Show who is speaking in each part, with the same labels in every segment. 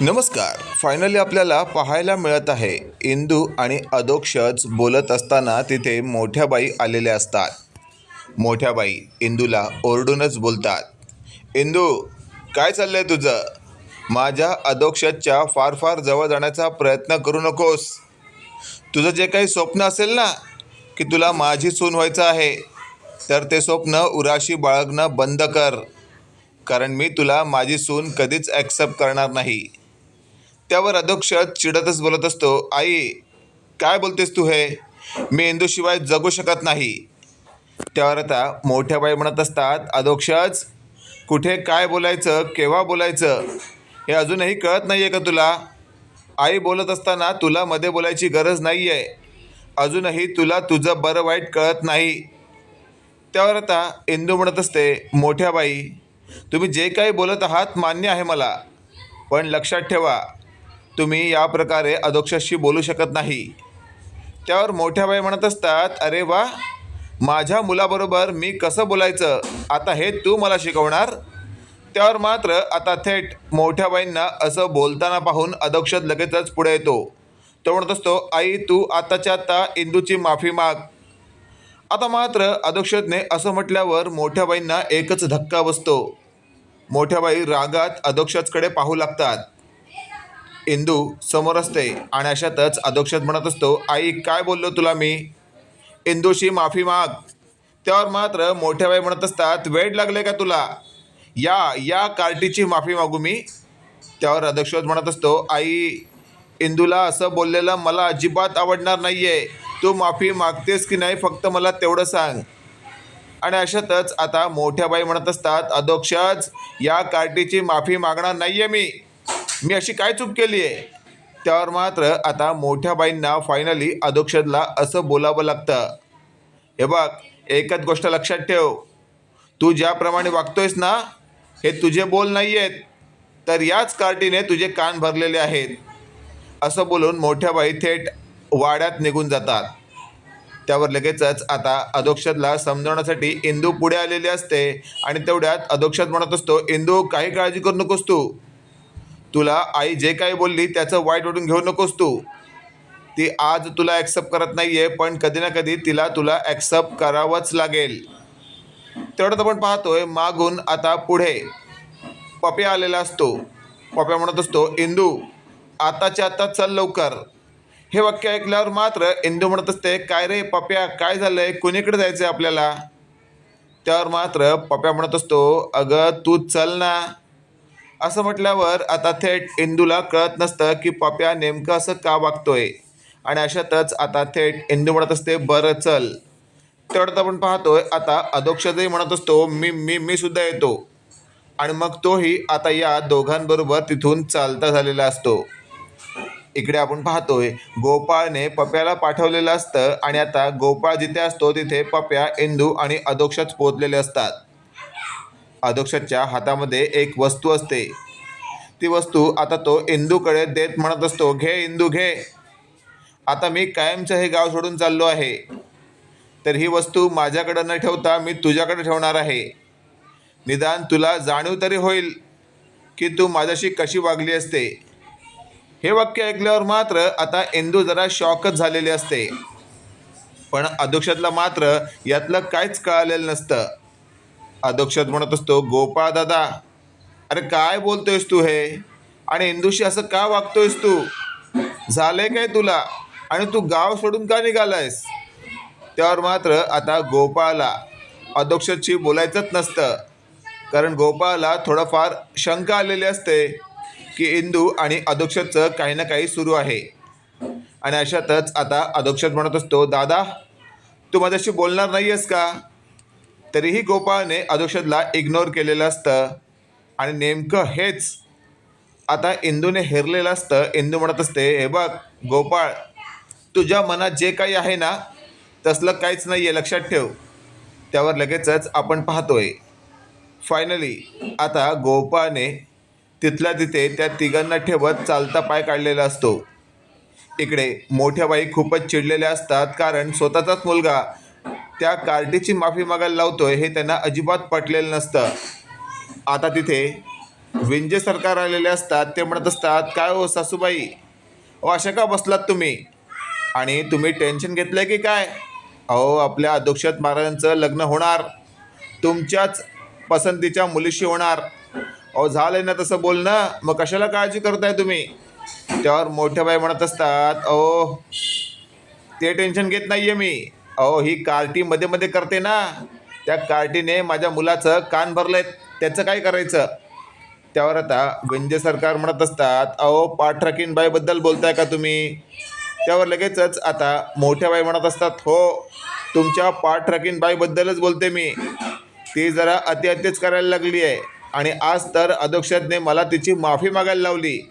Speaker 1: नमस्कार. फायनली आपल्याला पाहायला मिळत आहे. इंदू आणि अधोक्षज बोलत असताना तिथे मोठ्या बाई आलेल्या असतात. मोठ्या बाई इंदूला ओरडूनच बोलतात. इंदू काय चाललंय तुझं? माझ्या अधोक्षजच्या फार फार जवळ जाण्याचा प्रयत्न करू नकोस. तुझं जे काही स्वप्न असेल ना की तुला माझी सून व्हायचं आहे तर ते स्वप्न उराशी बाळगणं बंद कर. कारण मी तुला माझी सून कधीच ॲक्सेप्ट करणार नाही. त्यावर अध्यक्ष चिडतच बोलत असतो आई काय बोलतेस तू हे? मी इंदूशिवाय जगू शकत नाही. त्यावर आता मोठ्या बाई म्हणत असतात अधोक्षज कुठे काय बोलायचं केव्हा बोलायचं हे अजूनही कळत नाही आहे का तुला? आई बोलत असताना तुला मध्ये बोलायची गरज नाही आहे अजूनही तुला तुझं बरं वाईट कळत नाही. त्यावर आता इंदू म्हणत असते मोठ्या बाई तुम्ही जे काही बोलत आहात मान्य आहे मला पण लक्षात ठेवा तुम्ही या प्रकारे अध्यक्षाशी बोलू शकत नाही. त्यावर मोठ्या बाई म्हणत असतात अरे वा माझ्या मुलाबरोबर मी कसं बोलायचं? आता हे तू मला शिकवणार? त्यावर मात्र आता थेट मोठ्या बाईंना असं बोलताना पाहून अध्यक्ष लगेचच पुढे येतो. तो म्हणत असतो आई तू आताच्या आता इंदूची माफी माग. आता मात्र अध्यक्षने असं म्हटल्यावर मोठ्या बाईंना एकच धक्का बसतो. मोठ्या बाई रागात अध्यक्षाचकडे पाहू लागतात. इंदू समोर असते आणि अशातच अधोक्षत म्हणत असतो आई काय बोललो तुला मी? इंदूशी माफी माग. त्यावर मात्र मोठ्या बाई म्हणत असतात वेळ लागले का तुला? या या कार्टीची माफी मागू मी. त्यावर अध्यक्षवत म्हणत असतो आई इंदूला असं बोललेलं मला अजिबात आवडणार नाही आहे तू माफी मागतेस की नाही फक्त मला तेवढं सांग. आणि अशातच आता मोठ्या बाई म्हणत असतात अधोक्षज या कार्टीची माफी मागणार नाही आहे मी. मी अशी काय चूक केली आहे? त्यावर मात्र आता मोठ्या बाईंना फायनली अधोक्षजला असं बोलावं लागतं. हे बघ एकच गोष्ट लक्षात ठेव. तू ज्याप्रमाणे वागतोयस ना हे तुझे बोल नाही आहेत तर याच कार्टीने तुझे कान भरलेले आहेत. असं बोलून मोठ्या बाई थेट वाड्यात निघून जातात. त्यावर लगेचच आता अधोक्षतला समजवण्यासाठी इंदू पुढे आलेली असते. आणि तेवढ्यात अधोक्षत म्हणत असतो इंदू काही काळजी करू नकोस तू. तुला आई जे काही बोलली त्याचं वाईट वाटून घेऊ नकोस तू. ती आज तुला ॲक्सेप्ट करत नाही आहे पण कधी ना कधी तिला तुला ॲक्सेप्ट करावंच लागेल. तेवढंच आपण पाहतोय मागून आता पुढे. पप्या आलेला असतो. पप्या म्हणत असतो इंदू आताच्या आता चल लवकर. हे वाक्य ऐकल्यावर मात्र इंदू म्हणत असते काय रे पप्या काय झालं आहे कुणीकडे जायचं आहे आपल्याला? त्यावर मात्र पप्या म्हणत असतो अगं तू चल ना. असं म्हटल्यावर आता थेट इंदूला कळत नसतं की पप्या नेमकं असं का वागतोय. आणि अशातच आता थेट इंदू म्हणत असते बरं चल. तेवढ्यात आपण पाहतोय आता अधोक्षतही म्हणत असतो मी मी मी सुद्धा येतो. आणि मग तोही आता या दोघांबरोबर तिथून चालता झालेला असतो. इकडे आपण पाहतोय गोपाळने पप्याला पाठवलेलं असतं आणि आता गोपाळ जिथे असतो तिथे पप्या इंदू आणि अधोक्षच पोचलेले असतात. अधोक्षजच्या हातामध्ये एक वस्तू असते. ती वस्तू आता तो इंदूकडे देत म्हणत असतो घे इंदू घे. आता मी कायमचं हे गाव सोडून चाललो आहे. तर ही वस्तू माझ्याकडं न ठेवता मी तुझ्याकडे ठेवणार आहे. निदान तुला जाणीव तरी होईल की तू माझ्याशी कशी वागली असते. हे वाक्य ऐकल्यावर मात्र आता इंदू जरा शॉकच झालेले असते. पण अधोक्षतला मात्र यातलं काहीच कळालेलं नसतं. अधोक्षत म्हणत असतो गोपाळ दादा अरे काय बोलतोयस तू हे? आणि इंदूशी असं का वागतोयस तू? झालंय काय तुला? आणि तू गाव सोडून का निघालायस? त्यावर मात्र आता गोपाळला अधोक्षतशी बोलायचंच नसतं. कारण गोपाळला थोडंफार शंका आलेली असते की इंदू आणि अधोक्षतचं काही ना काही सुरू आहे. आणि अशातच आता अध्यक्षात म्हणत असतो दादा तू माझ्याशी बोलणार नाही आहेस का? तरीही गोपाळने अधोक्षतला इग्नोर केलेलं असतं. आणि नेमकं हेच आता इंदूने हेरलेलं असतं. इंदू म्हणत असते हे बघ गोपाळ तुझ्या मनात जे काही आहे ना तसलं काहीच नाही आहे लक्षात ठेव. त्यावर लगेचच आपण पाहतोय. फायनली आता गोपाळने तिथल्या तिथे त्या तिघांना ठेवत चालता पाय काढलेला असतो. इकडे मोठ्या बाई खूपच चिडलेल्या असतात कारण स्वतःचाच मुलगा त्या कार्टीची माफी मागायला लावतोय हे त्यांना अजिबात पटलेलं नसतं. आता तिथे विंजे सरकार आलेले असतात ते म्हणत असतात काय हो सासूबाई? अहो अशा का बसलात तुम्ही? आणि तुम्ही टेन्शन घेतलं आहे की काय? अहो आपल्या अध्यक्षात महाराजांचं लग्न होणार. तुमच्याच पसंतीच्या मुलीशी होणार. अहो झालं ना तसं बोलणं. मग कशाला काळजी करताय तुम्ही? त्यावर मोठ्या बाई म्हणत असतात अहो ते टेन्शन घेत नाही आहे मी. अहो ही कार्टी मध्ये मध्ये करते ना. त्या कार्टीने माझ्या मुलाचं कान भरलंय. त्याचं काय करायचं? त्यावर आता गंजे सरकार म्हणत असतात अहो पाठराखीन बाईबद्दल बोलताय का तुम्ही? त्यावर लगेचच आता मोठ्या बाई म्हणत असतात हो तुमच्या पाठराखीन बाईबद्दलच बोलते मी. ती जरा अति अतिच करायला लागली आहे. आणि आज तर अध्यक्षाने मला तिची माफी मागायला लावली.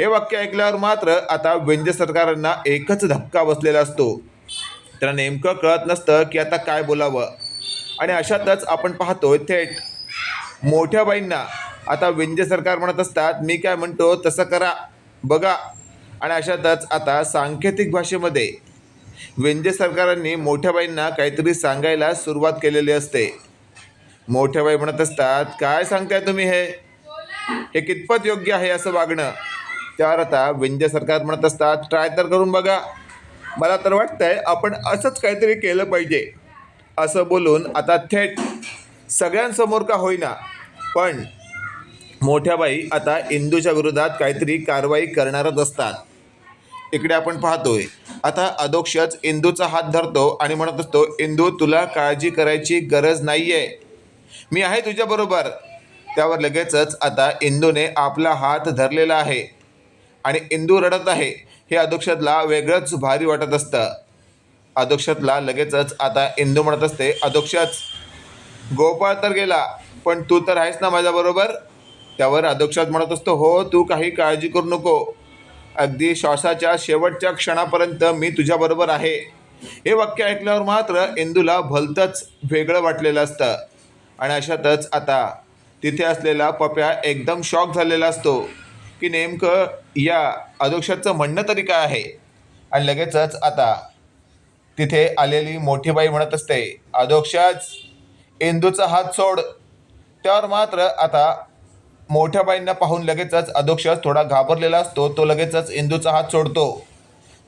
Speaker 1: हे वाक्य ऐकल्यावर मात्र आता व्यंग्य सरकारांना एकच धक्का बसलेला असतो. त्यांना नेमकं कळत नसतं की आता काय बोलावं. आणि अशातच आपण पाहतो थेट मोठ्या बाईंना आता विंजे सरकार म्हणत असतात मी काय म्हणतो तसं करा बघा. आणि अशातच आता सांकेतिक भाषेमध्ये विंजे सरकारांनी मोठ्या बाईंना काहीतरी सांगायला सुरुवात केलेली असते. मोठ्या बाई म्हणत असतात काय सांगताय तुम्ही हे? हे कितपत योग्य आहे असं वागणं? त्यावर आता विंजे सरकार म्हणत असतात ट्राय तर करून बघा. मला तर वाटतंय आपण असंच काहीतरी केलं पाहिजे. असं बोलून आता थेट सगळ्यांसमोर का होईना पण मोठ्या बाई आता इंदूच्या विरोधात काहीतरी कारवाई करणारच असतात. इकडे आपण पाहतोय आता अधोक्षच इंदूचा हात धरतो आणि म्हणत असतो इंदू तुला काळजी करायची गरज नाही आहे मी आहे तुझ्याबरोबर त्यावर लगेचच आता इंदूने आपला हात धरलेला आहे. आणि इंदू रडत आहे. हे अध्यक्षातला वेगळंच भारी वाटत असतं. अध्यक्षातला लगेचच आता इंदू म्हणत असते अध्यक्षच गोपाळ तर गेला पण तू तर आहेस ना माझ्याबरोबर त्यावर अध्यक्षात म्हणत असतो हो तू काही काळजी करू नको. अगदी श्वासाच्या शेवटच्या क्षणापर्यंत मी तुझ्याबरोबर आहे. हे वाक्य ऐकल्यावर मात्र इंदूला भलतंच वेगळं वाटलेलं असतं. आणि अशातच आता तिथे असलेला पप्या एकदम शॉक झालेला असतो. की नेमकं या अध्यक्षाचं म्हणणं तरी काय आहे? आणि लगेचच आता तिथे आलेली मोठी बाई म्हणत असते अध्यक्षाच इंदूचा हात सोड. त्यावर मात्र आता मोठ्या बाईंना पाहून लगेचच अधोक्षच थोडा घाबरलेला असतो तो लगेचच इंदूचा हात सोडतो.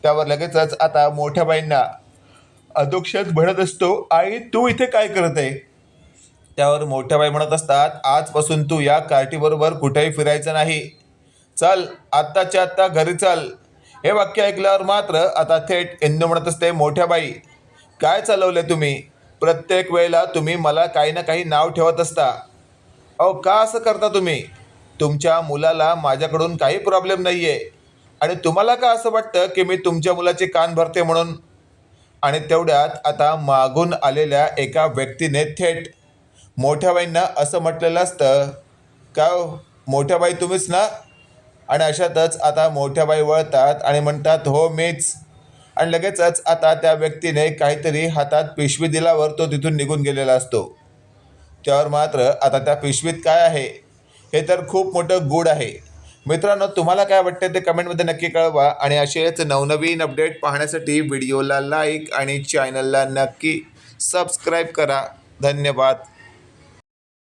Speaker 1: त्यावर लगेचच आता मोठ्या बाईंना अध्यक्षच म्हणत असतो आई तू इथे काय करत आहे? त्यावर मोठ्या बाई म्हणत असतात आजपासून तू या कार्टीबरोबर कुठेही फिरायचं नाही. चल आत्ताच्या आत्ता घरी चल. हे वाक्य ऐकल्यावर मात्र आता थेट इंदू म्हणत असते मोठ्या बाई काय चालवले तुम्ही? प्रत्येक वेळेला तुम्ही मला काही ना काही नाव ठेवत असता. अहो का असं करता तुम्ही? तुमच्या मुलाला माझ्याकडून काही प्रॉब्लेम नाही आहे आणि तुम्हाला का असं वाटतं की मी तुमच्या मुलाचे कान भरते म्हणून? आणि तेवढ्यात आता मागून आलेल्या एका व्यक्तीने थेट मोठ्या बाईंना असं म्हटलेलं असतं. का हो? मोठ्या बाई तुम्हीच ना? आणि अशातच आता मोठ्या बाई वळतात आणि म्हणतात हो मीच. आणि लगेचच आता त्या व्यक्तीने काहीतरी हातात पिशवी दिल्यावर तो तिथून निघून गेलेला असतो. त्यावर मात्र आता त्या पिशवीत काय आहे? हे तर खूप मोठं गूढ आहे. मित्रांनो तुम्हाला काय वाटतं ते कमेंटमध्ये नक्की कळवा आणि असेच नवनवीन अपडेट पाहण्यासाठी व्हिडिओला लाईक आणि चॅनलला नक्की सबस्क्राईब करा. धन्यवाद.